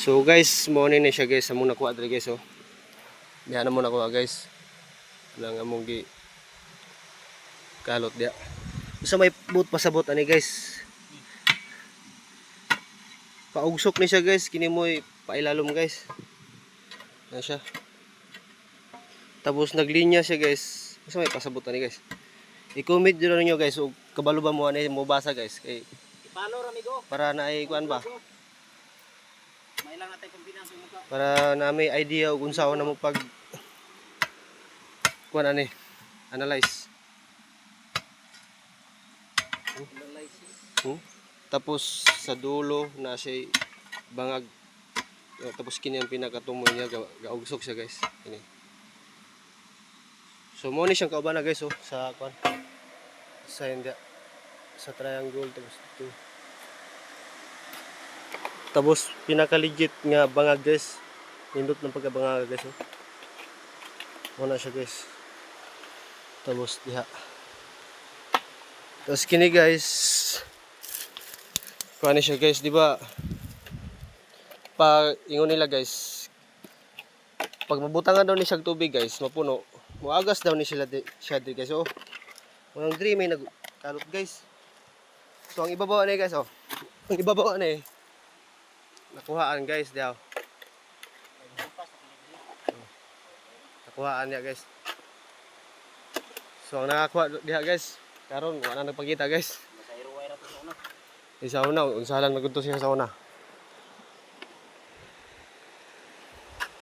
So guys, mo ni siya guys, among nakuha diri guys oh. Diha na mo nakuha guys. Lang among gi kalot dia. Sa may boot pasabot ani guys. Paugsok ni siya guys, kini mo pailalom guys. Yan siya. Tapos naglinya siya guys. Sa may pasabot ani guys. I-comment dito ninyo guys, ug kabalo ba mo ani mo basa guys kay Ipalo ramigo. para na ay kuan ba? May lang natin kumbinasyon mo ka. Para na may idea kung saan na mo pag kuan ani analyze. Hmm? tapos sa dulo na siya bangag eh, tapos kini ang pinakatumoy niya ga- gaugsok siya guys. Kini. So mo ni siyang kauban na guys oh sa kuan sa hindi sa triangle tapos ito tapos pinaka legit nga bangag guys nindot ng pagkabangag guys oh Muna siya guys. Tapos diha. Tapos kini guys. Kuha siya guys, di ba? Pag ingon nila guys. Pag mabutangan daw ni siya tubig guys, mapuno. Muagas daw ni sila di, siya di guys. Oh. Unang dream may nagkalot guys. So ang ibabaw ni guys oh. Ang ibabaw ni. Nakuhaan guys daw. Nakuhaan niya guys. So ang nakakuha diha guys, karon wala nang nagpakita guys. Isa una, unsa lang nagunto siya sa una.